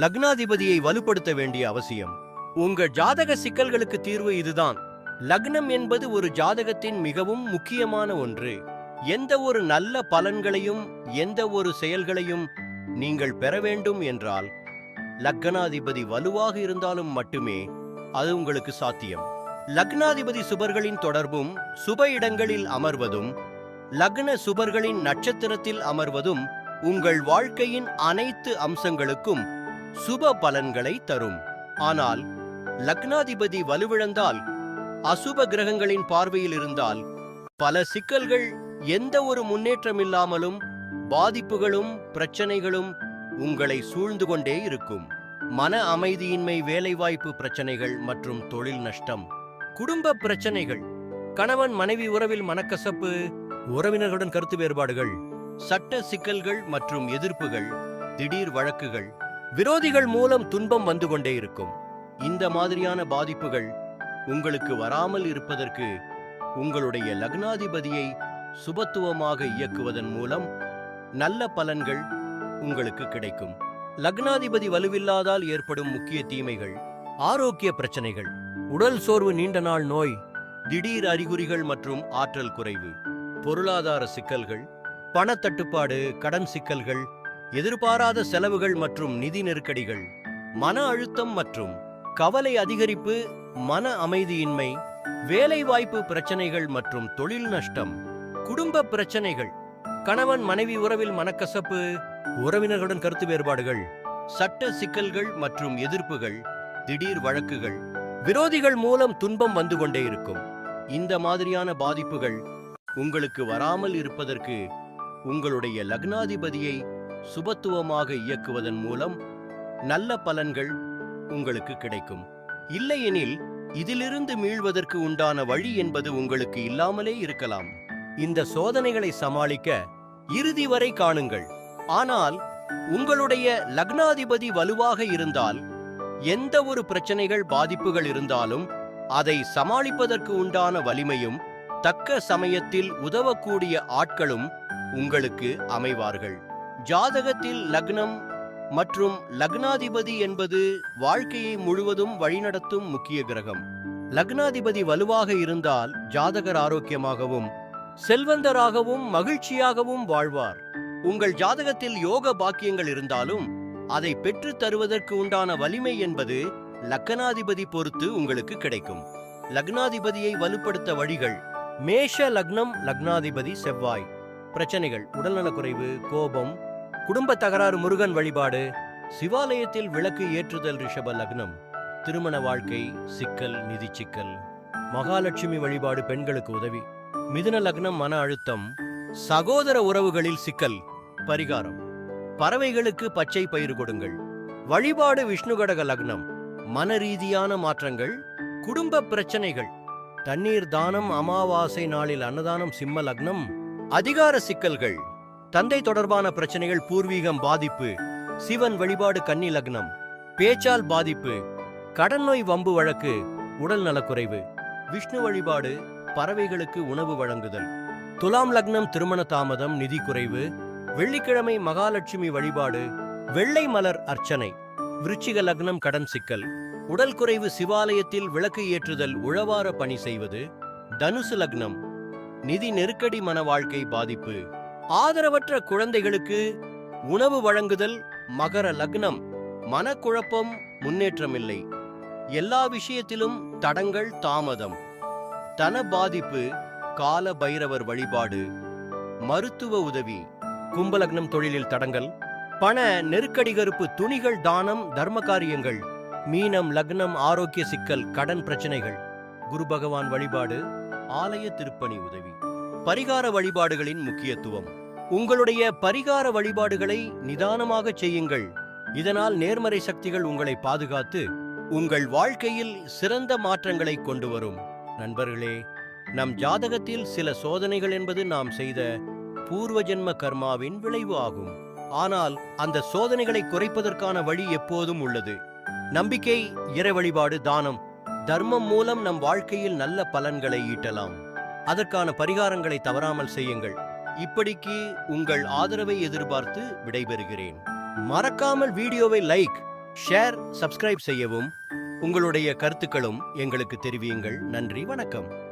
லக்னாதிபதியை வலுப்படுத்த வேண்டிய அவசியம். உங்க ஜாதக சிக்கல்களுக்கு தீர்வு இதுதான். லக்னம் என்பது ஒரு ஜாதகத்தின் மிகவும் முக்கியமான ஒன்று. எந்த ஒரு நல்ல பலன்களையும் எந்த ஒரு செயல்களையும் நீங்கள் பெற வேண்டும் என்றால் லக்னாதிபதி வலுவாக இருந்தாலும் மட்டுமே அது உங்களுக்கு சாத்தியம். லக்னாதிபதி சுபர்களின் தொடர்பும் சுப இடங்களில் அமர்வதும் லக்ன சுபர்களின் நட்சத்திரத்தில் அமர்வதும் உங்கள் வாழ்க்கையின் அனைத்து அம்சங்களுக்கும் சுப பலன்களை தரும். ஆனால் லக்னாதிபதி வலுவிழந்தால் அசுப கிரகங்களின் பார்வையில் இருந்தால் பல சிக்கல்கள் எந்த ஒரு முன்னேற்றமில்லாமலும் பாதிப்புகளும் பிரச்சனைகளும் உங்களை சூழ்ந்து கொண்டே இருக்கும். மன அமைதியின்மை வேலைவாய்ப்பு பிரச்சனைகள் மற்றும் தொழில் நஷ்டம். குடும்ப பிரச்சனைகள். கணவன் மனைவி உறவில் மனக்கசப்பு உறவினர்களுடன் கருத்து வேறுபாடுகள் சட்ட சிக்கல்கள் மற்றும் எதிர்ப்புகள் திடீர் வழக்குகள் விரோதிகள் மூலம் துன்பம் வந்து கொண்டே இருக்கும். இந்த மாதிரியான பாதிப்புகள் உங்களுக்கு வராமல் இருப்பதற்கு உங்களுடைய லக்னாதிபதியை சுபத்துவமாக இயக்குவதன் மூலம் நல்ல பலன்கள் உங்களுக்கு கிடைக்கும். லக்னாதிபதி வலுவில்லாதால் ஏற்படும் முக்கிய தீமைகள் ஆரோக்கிய பிரச்சனைகள் உடல் சோர்வு நீண்ட நாள் நோய் திடீர் அறிகுறிகள் மற்றும் ஆற்றல் குறைவு பொருளாதார சிக்கல்கள் பணத்தட்டுப்பாடு கடன் சிக்கல்கள் எதிர்பாராத செலவுகள் மற்றும் நிதி நெருக்கடிகள் மன அழுத்தம் மற்றும் கவலை அதிகரிப்பு மன அமைதியின்மை வேலைவாய்ப்பு பிரச்சனைகள் மற்றும் தொழில் நஷ்டம் குடும்ப பிரச்சனைகள் கணவன் மனைவி உறவில் மனக்கசப்பு உறவினர்களுடன் கருத்து வேறுபாடுகள் சட்ட சிக்கல்கள் மற்றும் எதிர்ப்புகள் திடீர் வழக்குகள் விரோதிகள் மூலம் துன்பம் வந்து கொண்டே இருக்கும். இந்த மாதிரியான பாதிப்புகள் உங்களுக்கு வராமல் இருப்பதற்கு உங்களுடைய லக்னாதிபதியை சுபத்துவமாக இயக்குவதன் மூலம் நல்ல பலன்கள் உங்களுக்கு கிடைக்கும். இல்லையெனில் இதிலிருந்து மீள்வதற்கு உண்டான வழி என்பது உங்களுக்கு இல்லாமலே இருக்கலாம். இந்த சோதனைகளை சமாளிக்க இறுதி வரை காணுங்கள். ஆனால் உங்களுடைய லக்னாதிபதி வலுவாக இருந்தால் எந்த ஒரு பிரச்சனைகள் பாதிப்புகள் இருந்தாலும் அதை சமாளிப்பதற்கு உண்டான வலிமையும் தக்க சமயத்தில் உதவக்கூடிய ஆட்களும் உங்களுக்கு அமைவார்கள். ஜாதகத்தில் லக்னம் மற்றும் லக்னாதிபதி என்பது வாழ்க்கையை முழுவதும் வழிநடத்தும் முக்கிய கிரகம். லக்னாதிபதி வலுவாக இருந்தால் ஜாதகர் ஆரோக்கியமாகவும் செல்வந்தராகவும் மகிழ்ச்சியாகவும் வாழ்வார். உங்கள் ஜாதகத்தில் யோக பாக்கியங்கள் இருந்தாலும் அதை பெற்றுத் தருவதற்கு உண்டான வலிமை என்பது லக்னாதிபதி பொறுத்து உங்களுக்கு கிடைக்கும். லக்னாதிபதியை வலுப்படுத்த வழிகள் மேஷ லக்னம் லக்னாதிபதி செவ்வாய். பிரச்சனைகள் உடல்நலக்குறைவு கோபம் குடும்ப தகராறு முருகன் வழிபாடு சிவாலயத்தில் விளக்கு ஏற்றுதல் ரிஷப லக்னம் திருமண வாழ்க்கை சிக்கல் நிதி சிக்கல் மகாலட்சுமி வழிபாடு பெண்களுக்கு உதவி மிதுன லக்னம் மன அழுத்தம் சகோதர உறவுகளில் சிக்கல் பரிகாரம் பறவைகளுக்கு பச்சை பயிறு கொடுங்கள் வழிபாடு விஷ்ணுகடக லக்னம் மன ரீதியான மாற்றங்கள் குடும்ப பிரச்சனைகள் தண்ணீர் தானம் அமாவாசை நாளில் அன்னதானம் சிம்ம லக்னம் அதிகார சிக்கல்கள். தந்தை தொடர்பான பிரச்சனைகள் பூர்வீகம் பாதிப்பு சிவன் வழிபாடு கன்னி லக்னம் பேச்சால் பாதிப்பு கடன் நோய் வம்பு வழக்கு உடல் நலக்குறைவு விஷ்ணு வழிபாடு பறவைகளுக்கு உணவு வழங்குதல். துலாம் லக்னம் திருமண தாமதம் நிதி குறைவு வெள்ளிக்கிழமை மகாலட்சுமி வழிபாடு வெள்ளை மலர் அர்ச்சனை விருச்சிக லக்னம் கடன் சிக்கல் உடல் குறைவு சிவாலயத்தில் விளக்கு ஏற்றுதல் உழவார பணி செய்வது தனுசு லக்னம் நிதி நெருக்கடி மன வாழ்க்கை பாதிப்பு. ஆதரவற்ற குழந்தைகளுக்கு உணவு வழங்குதல் மகர லக்னம் மனக்குழப்பம் முன்னேற்றமில்லை. எல்லா விஷயத்திலும் தடங்கள் தாமதம். தன பாதிப்பு கால பைரவர் வழிபாடு மருத்துவ உதவி கும்பலக்னம் தொழிலில் தடங்கள் பண நெருக்கடி கருப்பு துணிகள் தானம் தர்ம காரியங்கள் மீனம் லக்னம் ஆரோக்கிய சிக்கல் கடன் பிரச்சனைகள் குரு பகவான் வழிபாடு ஆலய திருப்பணி உதவி. பரிகார வழிபாடுகளின் முக்கியத்துவம். உங்களுடைய பரிகார வழிபாடுகளை நிதானமாக செய்யுங்கள். இதனால் நேர்மறை சக்திகள் உங்களை பாதுகாத்து உங்கள் வாழ்க்கையில் சிறந்த மாற்றங்களை கொண்டு வரும். நண்பர்களே நம் ஜாதகத்தில் சில சோதனைகள் என்பது நாம் செய்த பூர்வ ஜென்ம கர்மாவின் விளைவு ஆகும். ஆனால் அந்த சோதனைகளை குறைப்பதற்கான வழி எப்போதும் உள்ளது. நம்பிக்கை இறை வழிபாடு தானம் தர்மம் மூலம் நம் வாழ்க்கையில் நல்ல பலன்களை ஈட்டலாம். அதற்கான பரிகாரங்களை தவறாமல் செய்யுங்கள். இப்படிக்கு உங்கள் ஆதரவை எதிர்பார்த்து விடைபெறுகிறேன். மறக்காமல் வீடியோவை லைக் ஷேர் சப்ஸ்கிரைப் செய்யவும். உங்களுடைய கருத்துக்களும் எங்களுக்கு தெரிவியுங்கள். நன்றி வணக்கம்.